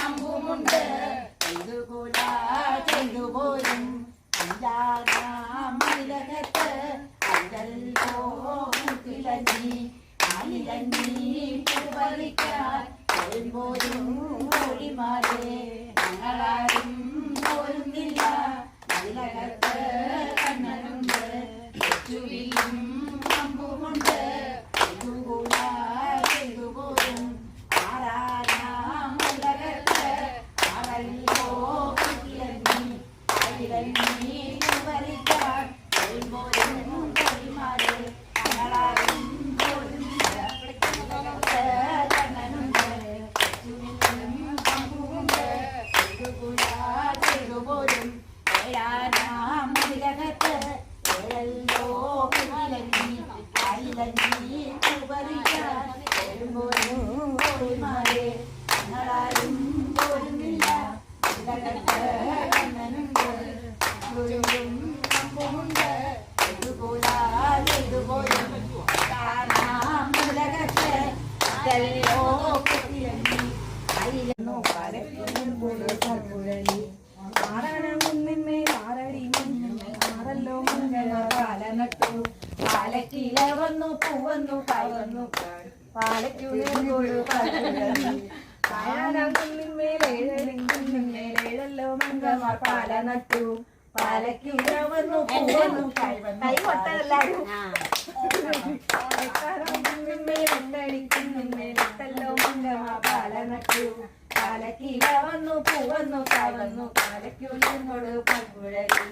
അമ്പുമുണ്ട്. ചെയ്തുകൂല ചെയ്തുപോലും അഞ്ചാറാമിലകത്ത് അഞ്ചല്ലോ കിളഞ്ഞി ആയിരഞ്ഞി പൂവറിക്കാൻ വരുമ്പോഴും പാലക്കില വന്നു പൂവന്നു പാലക്കുകൊഴു പായാനേഴല്ലോ മംഗമാർ പാല നട്ടു പാലക്കില വന്നു പൂവന്നു കൈവന്നു കൈ കൊട്ടല്ലാരും ണ്ടടിക്കുന്നല്ലോ മംഗമാർ പാല നട്ടു പാലക്കില വന്നു പൂവന്നു കവന്നു പാലക്കുളിനോട് പങ്കുഴലു.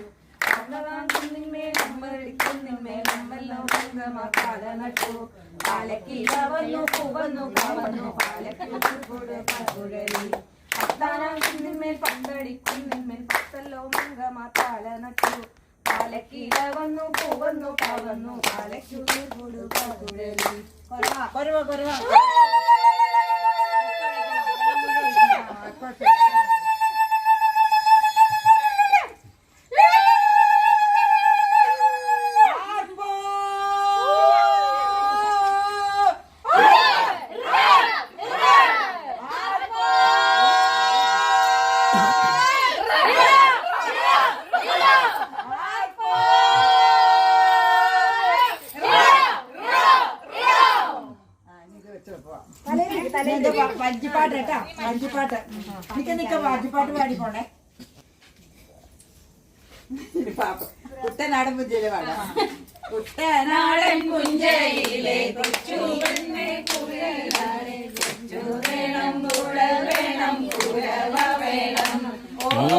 പാലക്കില വന്നു പൂവന്നു കവന്നു പാലക്കൂട് പകുഴലി പത്താനാം കുന്നിന്മേൽ പന്തടിക്കുന്നിന്മേൽ പത്തല്ലോ മംഗമാ താല നട്ടു. പാലക്കില വന്നു പൂവന്നു കവന്നു പാലക്കൂട് കൊടുക്കുഴലി കൊറവാ കൊറവാ. കൊറവാ. വഞ്ചിപ്പാട്ട് കേട്ടാ വാജിപ്പാട്ട് നിക്ക നിക്ക വാജിപ്പാട്ട് പാടി പോണേ. പാപ്പ. കുട്ടനാടൻ പുഞ്ചയിലെ പാടാം. കുട്ടനാടൻ പുഞ്ചയിലെ കൊച്ചു പെണ്ണെ കുഴലാടെ കൊച്ചു വേണം കുഴൽ വേണം കുരവ വേണം ഓ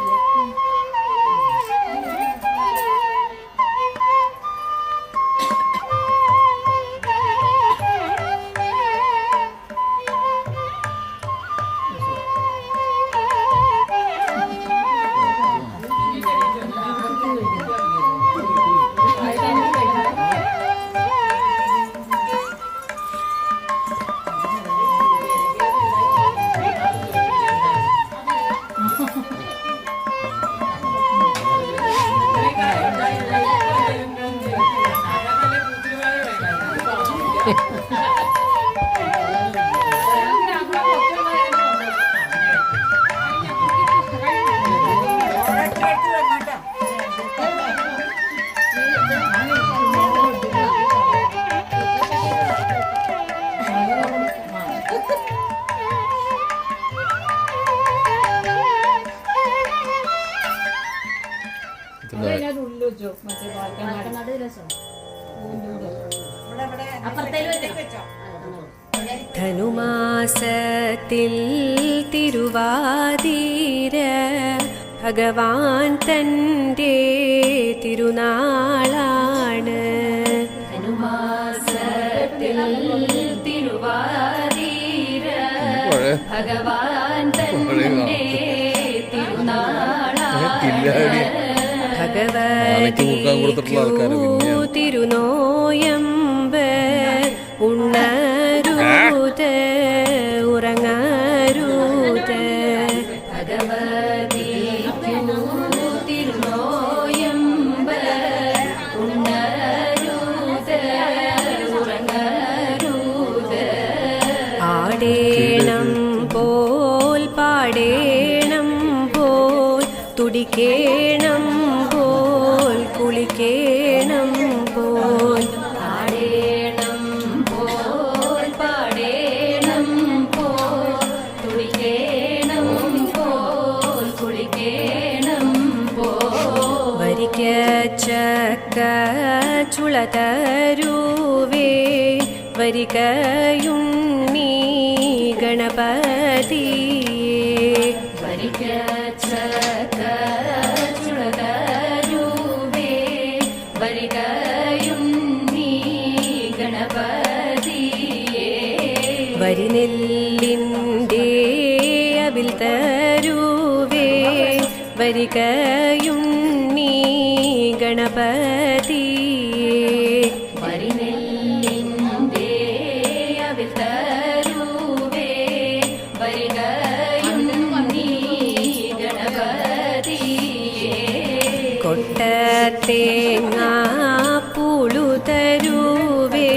ധനുമാസത്തിൽ തിരുവാതിര ഭഗവാൻ തന്റെ തിരുനാളാണ്. ധനുമാസത്തിൽ തിരുവാതിര ഭഗവാൻ തന്റെ തന്റെ ഭഗവതിക്കു. തിരുനോയമ്പ് ഉണ്ണരുത് ഉറങ്ങരുത്. ഭഗവതിക്കു തിരുനോയമ്പ് ഉണരൂത് ഉറങ്ങരൂത്. ആടേണം പോൽ പാടേണം പോൽ തുടിക്കേണം കുളിക്കേണം പോൽ. പാടേണം പോൽ പാടേണം പോൽ. തുടിക്കേണം പോൽ കുളിക്കേണം പോൽ. വരിക്ക ചക്ക ചുളതരുവേ വരികയുണ്ണി ഗണപതിയേ വരികയുണ്ണി ഗണപതി. കൊട്ടത്തേങ്ങ പുളു തരുവേ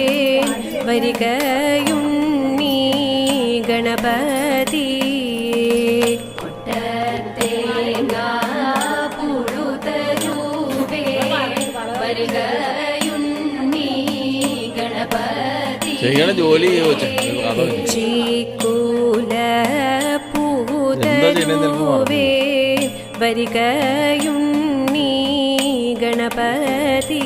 വരികയുണ്ണി ജോലി വരികയുണ്ണീ ഗണപതി